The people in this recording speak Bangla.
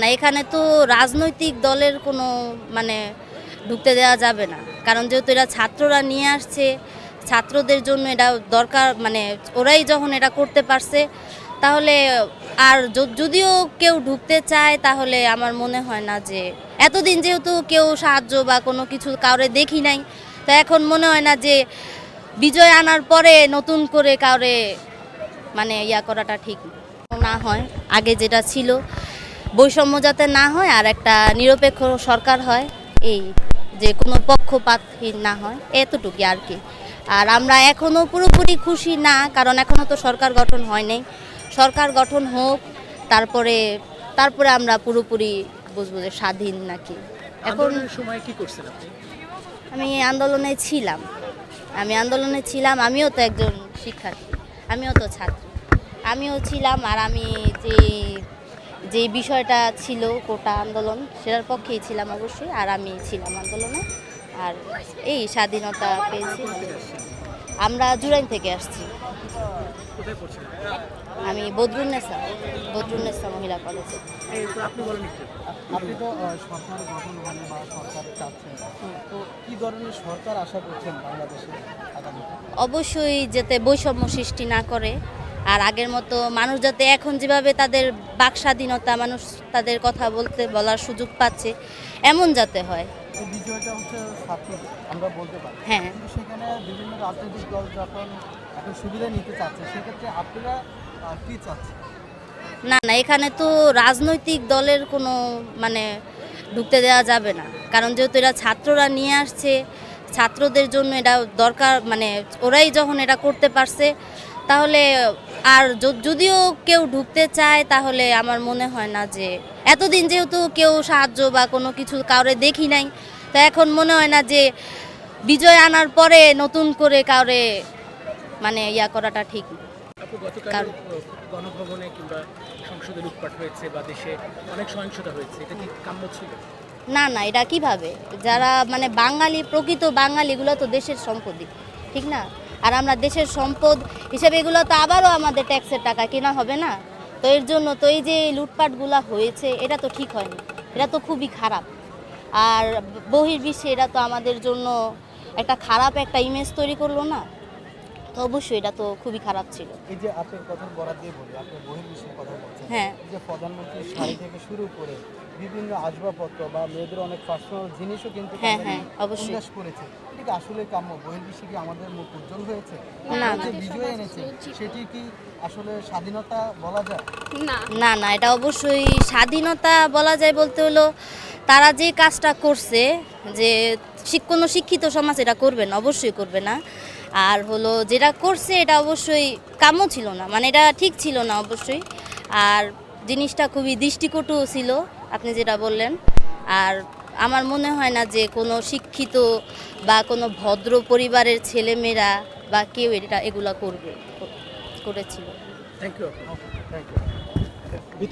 না, এখানে তো রাজনৈতিক দলের কোনো মানে ঢুকতে দেওয়া যাবে না। কারণ যেহেতু এরা ছাত্ররা নিয়ে আসছে, ছাত্রদের জন্য এটা দরকার মানে ওরাই যখন এটা করতে পারছে, তাহলে আর যদিও কেউ ঢুকতে চায়, তাহলে আমার মনে হয় না যে, এতদিন যেহেতু কেউ সাহায্য বা কোনো কিছু কাউরে দেখি নাই, তো এখন মনে হয় না যে বিজয় আনার পরে নতুন করে কাউরে মানে ইয়া করাটা ঠিক না হয়, আগে যেটা ছিল বৈষম্য যাতে না হয় আর একটা নিরপেক্ষ সরকার হয় এই যে কোনো পক্ষপাতহীন না হয় এতটুকুই আর কি। আর আমরা এখনও পুরোপুরি খুশি না কারণ এখনও তো সরকার গঠন হয়নি সরকার গঠন হোক তারপরে তারপরে আমরা পুরোপুরি বুঝব যে স্বাধীন নাকি। এখন সময় কি করছেন আমি আন্দোলনে ছিলাম। আমি আন্দোলনে ছিলাম আমিও তো একজন শিক্ষার্থী আমিও তো ছাত্র। আমিও ছিলাম আর আমি যে যে বিষয়টা ছিল কোটা আন্দোলন সেটার পক্ষেই ছিলাম অবশ্যই আর আমি ছিলাম আন্দোলনে আর এই স্বাধীনতা পেয়েছি। আমরা জুরাইন থেকে আসছি। আমি বদরুন্নেসা বদরুন্নেসা মহিলা কলেজে। আপনি বলেন একটু। আপনি তো সরকার গঠন হলে বা সরকার চাচ্ছেন। তো কি ধরনের সরকার আশা করছেন বাংলাদেশে অবশ্যই যাতে বৈষম্য সৃষ্টি না করে আর আগের মতো মানুষ যাতে এখন যেভাবে তাদের বাক স্বাধীনতা মানুষ তাদের কথা বলতে বলার সুযোগ পাচ্ছে এমন যাতে হয়। এই হচ্ছে আমরা বলতে পারি। হ্যাঁ। সেখানে বিভিন্ন রাজনৈতিক দল যখন এখন সুবিধা নিতে চাচ্ছে সেক্ষেত্রে আপনারা কি চাচ্ছেন? না না এখানে তো রাজনৈতিক দলের কোনো মানে ঢুকতে দেওয়া যাবে না। কারণ যেহেতু এরা ছাত্ররা নিয়ে আসছে ছাত্রদের জন্য এটা দরকার মানে ওরাই যখন এটা করতে পারছে তাহলে আর যদিও কেউ ঢুকতে চায় তাহলে আমার মনে হয় না যে এতদিন যেহেতু কেউ সাহায্য বা কোনো কিছু কাউরে দেখি নাই তো এখন মনে হয় না যে বিজয় আনার পরে নতুন করে কাউরে মানে ইয়া করাটা ঠিক। না। আপু গতকাল কারণ- গণভবনে কিংবা সংসদে লুটপাট হয়েছে বা দেশে অনেক সহিংসতা হয়েছে এটা কি কাম্য ছিল? না না এটা কীভাবে? যারা মানে বাঙালি প্রকৃত বাঙালিগুলো তো দেশের সম্পদই ঠিক না? আর আমরা দেশের সম্পদ হিসেবে এগুলো তো আবারও আমাদের ট্যাক্সের টাকা, কেনা হবে না? তো এর জন্য তো এই যে লুটপাটগুলো হয়েছে, এটা তো ঠিক হয়নি। এটা তো খুবই খারাপ। আর বহির্বিশ্বে এটা তো আমাদের জন্য একটা খারাপ একটা ইমেজ তৈরি করল না? তো অবশ্যই এটা তো খুবই খারাপ ছিল। এই যে আপনার কথা বরাদ দিয়ে বলি আপনি বহির্বিশ্বের কথা বলছেন। হ্যাঁ। যে প্রধানমন্ত্রীর শাড়ি থেকে শুরু করে বিভিন্ন আসবাবপত্র বা মেয়েদের অনেক পার্সোনাল জিনিসও কিন্তু হ্যাঁ, হ্যাঁ, অবশ্যই। উল্লাস করেছে। ঠিক আসলে কাম্য? বহির্বিশ্বে কি আমাদের মুখ উজ্জ্বল হয়েছে? না, যে বিজয় এনেছে সেটি কি আসলে স্বাধীনতা বলা যায়? না। না এটা অবশ্যই স্বাধীনতা বলা যায় বলতে হলো তারা যে কাজটা করছে যে কোনো শিক্ষিত সমাজ এটা করবে না অবশ্যই করবে না। আর হলো যেটা করছে এটা অবশ্যই কামও ছিল না মানে এটা ঠিক ছিল না অবশ্যই। আর জিনিসটা খুবই দৃষ্টিকটু ছিল আপনি যেটা বললেন। আর আমার মনে হয় না যে কোনো শিক্ষিত বা কোনো ভদ্র পরিবারের ছেলেমেয়েরা বা কেউ এটা এগুলা করবে করেছিল। Thank you thank you